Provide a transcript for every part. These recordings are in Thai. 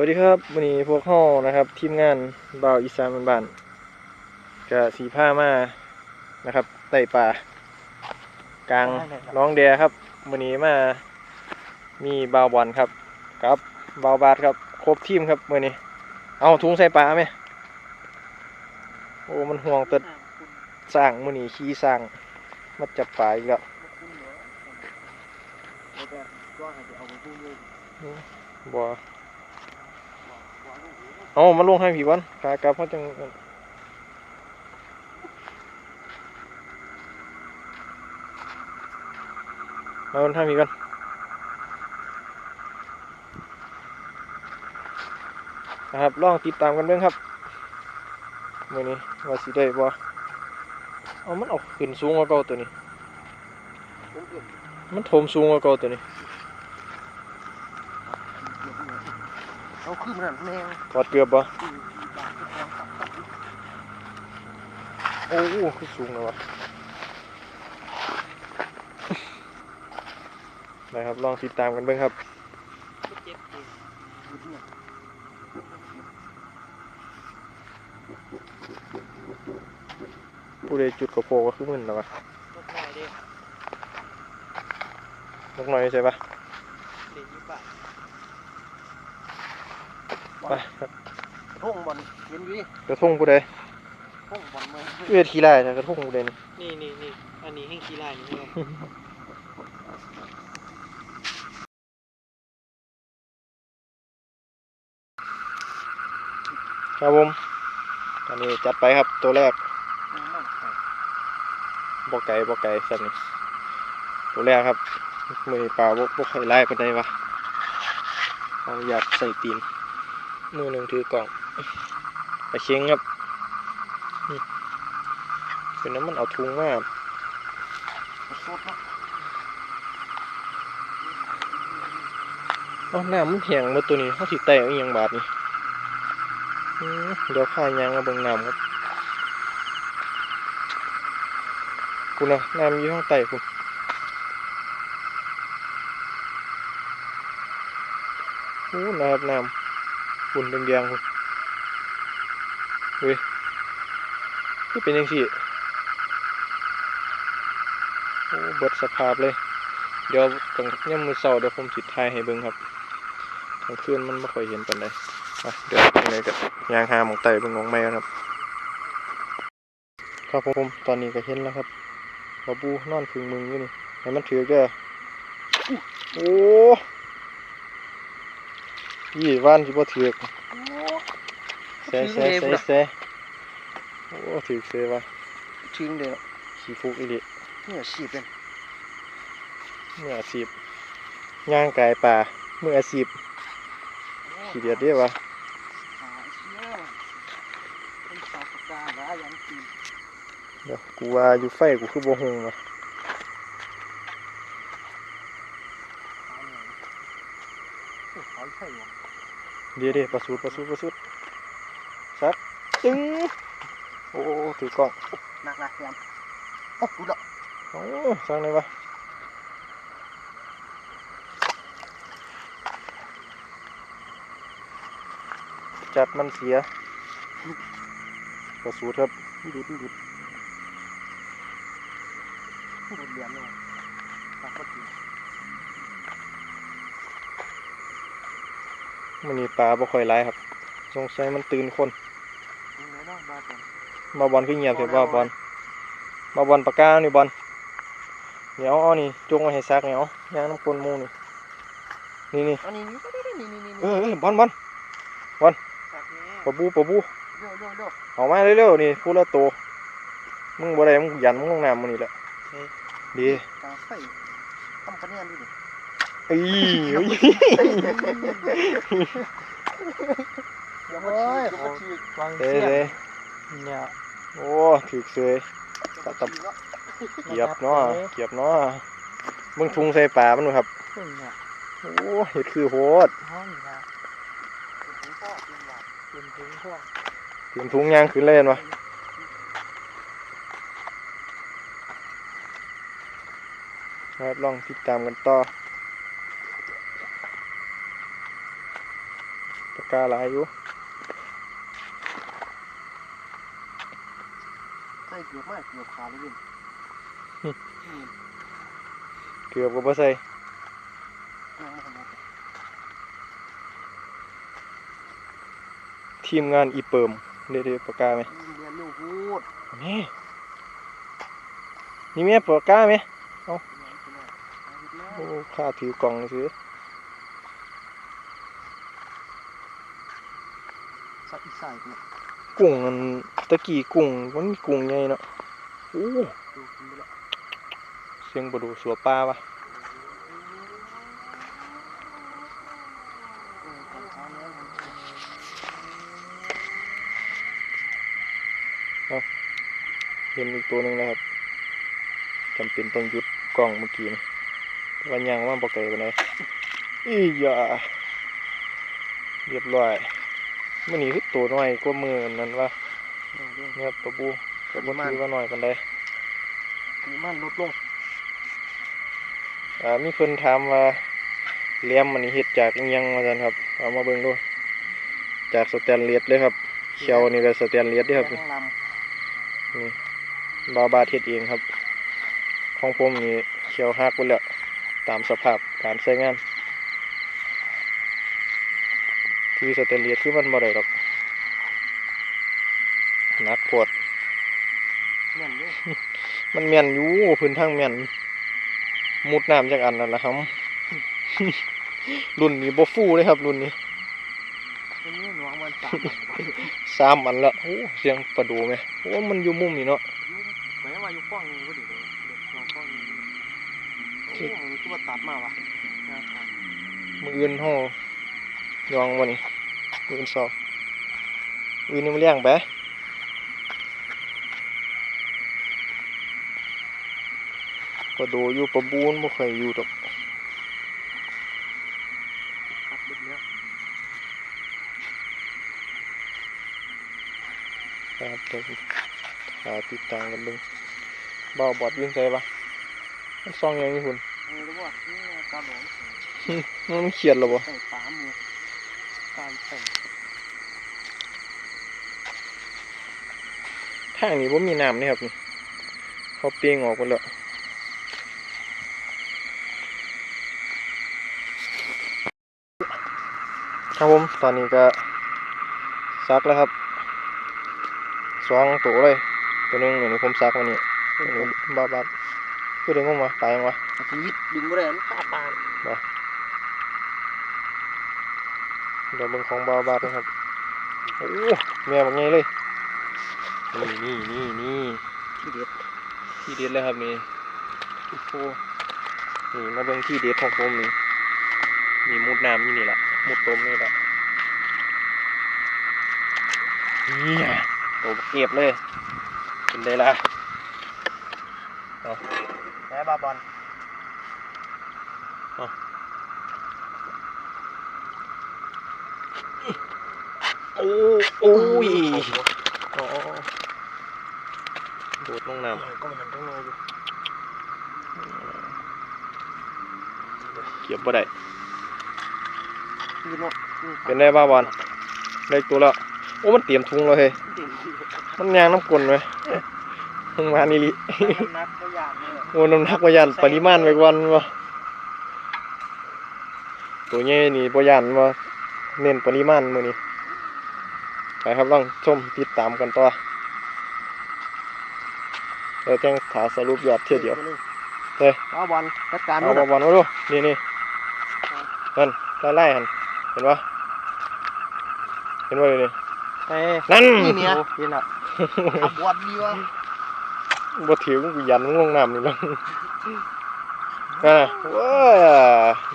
วัสดีครับวันนี้พวกเฮานะครับทีมงานบ่าวอีสานบ้านๆกับสีผ้ามานะครับไต่ป่ากลางน้องแดครับวันนี้มามีบ่าวบอลครับกับบ่าวบาทครับครบทีมครับวันนี้ เอาถุงใส่ปลาไหมโอ้มันห่วงตัดสร้างมื้อนี้ขี้สร้างมาจับปลาอีกแล้วบ่ เอามาลงให้ผีก่อนขากลับเขาะจังมาลงให้ผีก่อนนะครับลองติดตามกันเบิ่งครับมือนี้ว่าสิได้บ่เอามันเอาขึ้นสูงกว่าเก่าตัวนี้ มันถมสูงกว่าเก่าตัวนี้ เอา ขึ้นมาแมวถอดเกือบบ่โอ้โหคือสูงเลยวะนะครับลองติดตามกันเบิ่งครับผู้ใดจุดกระโปรงก็คือมึนแล้ววะนกน้อยใช่ปะ ไปครับทุ่งบอลเห็นอยู่ดิกระทงผู้ใดทุ่งบอลเมืองเวทขี้ไล่นะกระทงผู้ใดนี่นี่นี่นี่อันนี้ให้ขี้ลายนี่เลยครับผมอันนี้จัดไปครับตัวแรกบ่ไก่บ่ไก่สัตว์นี่ตัวแรกครับมือนี้ปลาบ่บ่ค่อยไล่ปานใดวะเอาอยากใส่ตีน มือหนึ่งถือกล่องไปเชียงครับเป็นน้ำมันเอาทุงมากเนาะเอาน้ำมันแห้งมาตัวนี้เขาสิแตกอีหยังบาดนี่เดี๋ยวข้ายางมาเบิ่งน้ำครับคุณนะน้ำอยู่ข้างใต้คุณโอ้นะครับน้ำ ฝุ่นแดงๆเฮ้ยนี่เป็นยังสิโอ้เบิดสภาพเลย เดี๋ยวกลางย่ำมือเสาร์เดี๋ยวผมสิถ่ายให้เบิ่งครับกลางคืนมันไม่ค่อยเห็นปานใดอะเดี๋ยวยังไงก็ยางหาหมองไต่เบิ่งของแม่ครับ ครับผมตอนนี้ก็เห็นแล้วครับบาบูนอนพึงมึงอยู่นี่ให้มันถือเด้อโอ้ ยี่ว่านสิบ่ถือกแซ่แซ่แซ่แซ่โอ้ถือเซ่วะทิ้งเดียวขี้ฟุกอีหลีเนี่ยสีเป็นเมื่ออาชีพย่างกายป่าเมื่ออาชีพขี้เดียดเด้วะหาเชี่ยเป็นสาวปากกาหาอย่างกินเดี๋ยวกูว่าอยู่ไฟกูคือบ่หงวะ หอยไข่หวะ เดี๋ยวเดี๋ยวประสูดประสูดประสูดซัดจึงโอ้ถือกล้องหนักหนักยำโอ้ดูดอกโอ้สร้างเลยวะจับมันเสียประสูดครับดูดดูดดูดเหรียญเลยตักมากิน มันนี่ปลาบ่ค่อยไล่ครับสงสัยมันตื่นคนยังไงเนาะบ้าจังมาบอลขึ้นเงียบเถอะบ่บอลมาบอลปากกานี่บอลเดี๋ยวเอานี่จงไว้ให้ซักเนี่ยเอาย่างน้ำกลนหมูนี่นี่นี่อันนี้นี่นี่นี่นี่เออเออบอลบอลตักแม่ปะบูปะบูเร็วเร็วเร็วเอามาเร็วๆนี่พูดละโตวมึงบ่ได้มึงยันมึงลงน้ำมึงนี่แหละดีกาไฟทำคะแนนด้วยดิเอ้ยเอ้ยเดี๋ยวมาชี้เดี๋ยวมาชี้วางเด้เสียเด้เนี่ยโอ้ถือเสยตะตะเกียบเนาะเกียบเนาะมึงทุงใส่ปลามันดูครับ ขึ้นเนี่ยโอ้เห็ดคือโหดห้องเนี่ยถึงพ่อกินหวานกินถึงพวกถึงทุงยางขึ้นเล่นวะครับลองติดตามกันต่อ ปากกาหลายอยู่ใส่เกือบมากเกือบขาดเลยพี่เกือบก็บ่ใส่นั่งมาทำไมทีมงานอีเปิมเด้ๆปากกาไหมเรียนลูกพูดนี่นี่แม่ปากกาไหมโอ้ข้าถือกล่องซื้อ สักอีกใส่กูกุ้งมันตะกี้กุ้งมันมีกุ้งใหญ่เนาะโอ้ดูกินไปแล้วเสียงบ่ดูสัวปลาวะเออตอนเช้าแล้วผมเห็นอีกตัวหนึงแล้วครับจำเป็นต้องหยุดกล้องเมื่อกี้นี่แต่วันยังว่าบ่ไกลปานใดอีหยาเรียบร้อย มื้อนี้คือตัวน้อยกว่ามื้อนั้นว่าเอาเรื่องเนี่ยปะบูก็บ่ถือว่าน้อยปานใดมีมันลดลงอ่ามีเพิ่นถามว่าเหลี่ยมมันนี่เฮ็ดจากอิหยังว่าซั่นครับ เอามาเบิ่งดู จากสแตนเลสเลยครับเขียวนี่ก็สแตนเลสเด้อครับแป้งลนี่บาบาเฮ็ดเองครับ ของผมนี่เขียวหักไปแล้วตามสภาพการใช้งาน ที่สแตนเลสคือมันบ่ได้ดอกหนักปวดำเนี่ยนี่มันแม่นอยู่พื้นทางแม่นมุดน้ำจากอันนั่นแหละครับรุ่นนี้บ่ฟูเลยครับรุ่นนี้มันนี่หนวงมันสามสามอันละโอ้เสียงประดูไหมโอ้มันอยู่มุมนี่เนาะเหมือนว่าอยู่กว้างนี่ก็ดีเลยเด็กลองกว้างนี่โอ้มันคือว่าตัดมาวะนะครับมืออื่นห้ ยองวันนี้มืออื่นสอบมืออื่นนี่มาเลี้ยงไปประดูอยู่ประบูนบ่เคยอยู่ดอกตัดเบ็ดเนี้ยครับเดี๋ยวหาติดตามกันเบิ่งบ่าวบอดยื่นใจปะมันซองยังนี่คุณเออรู้ว่านี่กาหลงมันเขียนหรอบ่ใส่ปลาหมู ปลาใส่ทางนี้บ่มีน้ำนี่ครับนี่เขาเปียงออกไปแล้วครับผมตอนนี้ก็ซักแล้วครับสองตัวเลย ตัวหนึงนี่ผมซักวันนี้ตัวนี้บ้าบ้าคือเด้งงมาตายยังวะชีวิตดึงบ่ได้มันฆ่าปลา เดี๋ยวเบิ่งของบ้าบ้านะครับโอ้แม่บักใหญ่เลย นี่นี่นี่นี่ที่เด็ดที่เด็ดเลยครับนี่โอ้โหนี่มาเบิ่งที่เด็ดของผมนี่มีมุดน้ำนี่นี่แหละมุดต้มนี่แหละนี่ยตัวเก็บเลยเป็นได้ละแพ้บาบอล โอ้โอ้ยอ๋อโดดลงน้ำก็มันทั้งเลยอยู่เก็บบ่ได้ยืนเนาะเป็นได้บ้าบอลได้ตัวแล้วโอ้มันเตรียมทุงเลยเฮ้ยเต็มที่มันยางน้ำกลนไหมมึงมานี่ลิมันนักก็ยากเลยโอ้น้ำหนักประยันปริมาณไปก่อนวะตัวใหญ่นี่ประยันวะเน้นปริมาณมือนี้ ไปครับลองชมติดตามกันต่อเดี๋ยวแจ้งถาสรุปยอดเทียเดียวเฮ้ยเอาบอลจัดการเอามันบอลมาดูนี่นี่นั่นไล่ไล่หันเห็นปะเห็นปะเลยนี่เอ้ยนั่นนี่เนี่ยยินอะขับวัดดีวะบ่ถือกูยันมึงลงน้ำนี่แล้วอ่าว้า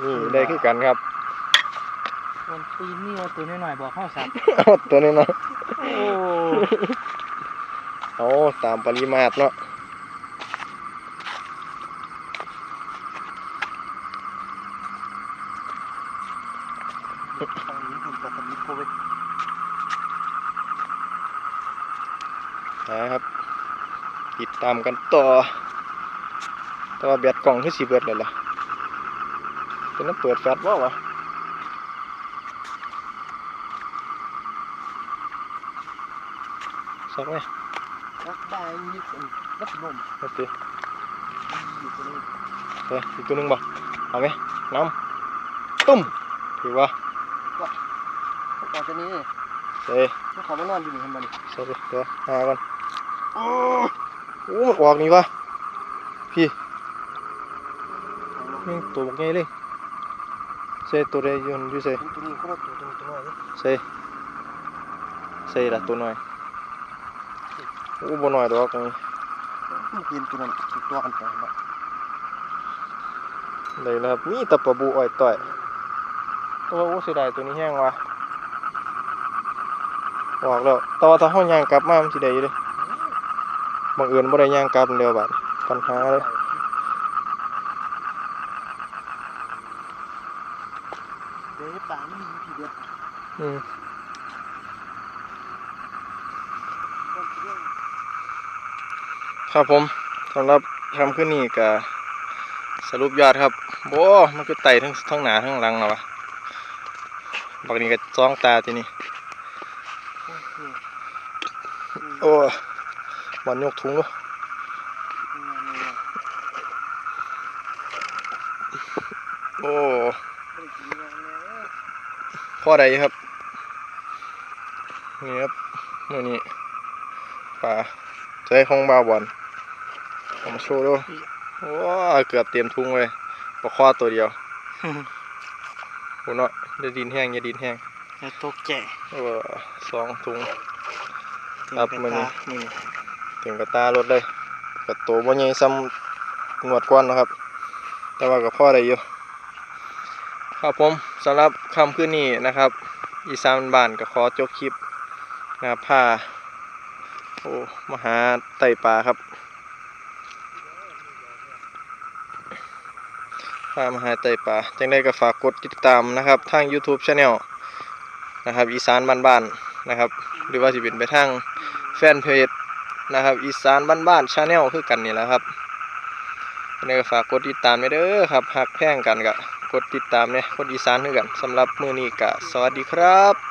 นี่ได้คือกันครับ คนปีนนี่ว่าตัวน้อยๆบอกเข้าสักเอาตัวนี้เนาะโอ้เอาตามปริมาตรเนาะทางนี้ผมจะทำนิโคไปนะครับ ติดตามกันต่อ แต่ว่าแบตกล่องคือสีเบิดเลยล่ะเป็นน้ำเปิดแฟลชว่าวะ สักไหมรักได้มีคนรักนมโอเคอยู่ตรงนี้เฮ้ยอีกตัวหนึงบ่เอาไหมน้ำตุ้มถือว่าต่อจากนี้เซ่พวกเขามานอนอยู่นี่เห็นมันเซ่เดี๋ยวหาก่อนโอ้มันออกนี่วะพี่นี่ตัวบักใหญ่เลยเซ่ตัวใดอยืนอยู่เซ่ตัวนี้ก็รถตัวนี้ตัวน้อยเซ่เซ่ละตัวน้อยโอ้บ่น้อยดอกนี่มันเป็นตัวนั้นตัวกันไปแล้วได้แล้วครับมีแตะปะบูอ้อยต่อยตัวโอ้เสียดายตัวนี้แห้งว่ะออกแล้วแต่ว่าถ้าเฮาย่างกลับมามันสิได้อยู่เด้บังเอิญบ่ได้ย่างกลับเร็วบัดปัญหาเลยเดี๋ยวป่าไม่มีผีเด็ดอืม ครับผมสำหรับคำขึ้นนี้ก็สรุปยอดครับโบ้มันก็ไต่ทั้งทั้งหนาทั้งหลังแล้ววะบักนี้ก็จ้องตาทีนี้โอ้บอลยกถุงลูกโอ้พ่อใดครับนี่ครับมื่อนี้ปลาใช้ของบาวบอล เอามาโชว์ด้วยโอ้เกือบเตรียมทุงเลยปลาคอตัวเดียวโอ้น้อยอย่าดินแห้งอย่าดินแห้งอย่าตกแก่โอ้สองถุงครับมื้อนี้นี่ถึงกระตารถเลยกระโตบ่ใหญ่ซ้ำงวดก้อนนะครับ แต่ว่ากับพ่อได้อยู่ครับผมสำหรับคำขึ้นนี้นะครับ อีสานบ้านก็ขอจบคลิปนะครับผ้าโอ้มาหาไต่ปลาครับ พามาหาไต่ปลาจังได้ก็ฝากกดติดตามนะครับ ทาง YouTube Channel นะครับ อีสานบ้านๆนะครับ หรือว่าสิเป็นไปทางแฟนเพจนะครับ อีสานบ้านๆชาแนลคือกันนี่แหละครับยังไงก็ฝากกดติดตามไว้เด้อครับหักแพงกันก็กดติดตามเนี่ยคนอีสานคือกันสำหรับมือนี้ก็สวัสดีครับ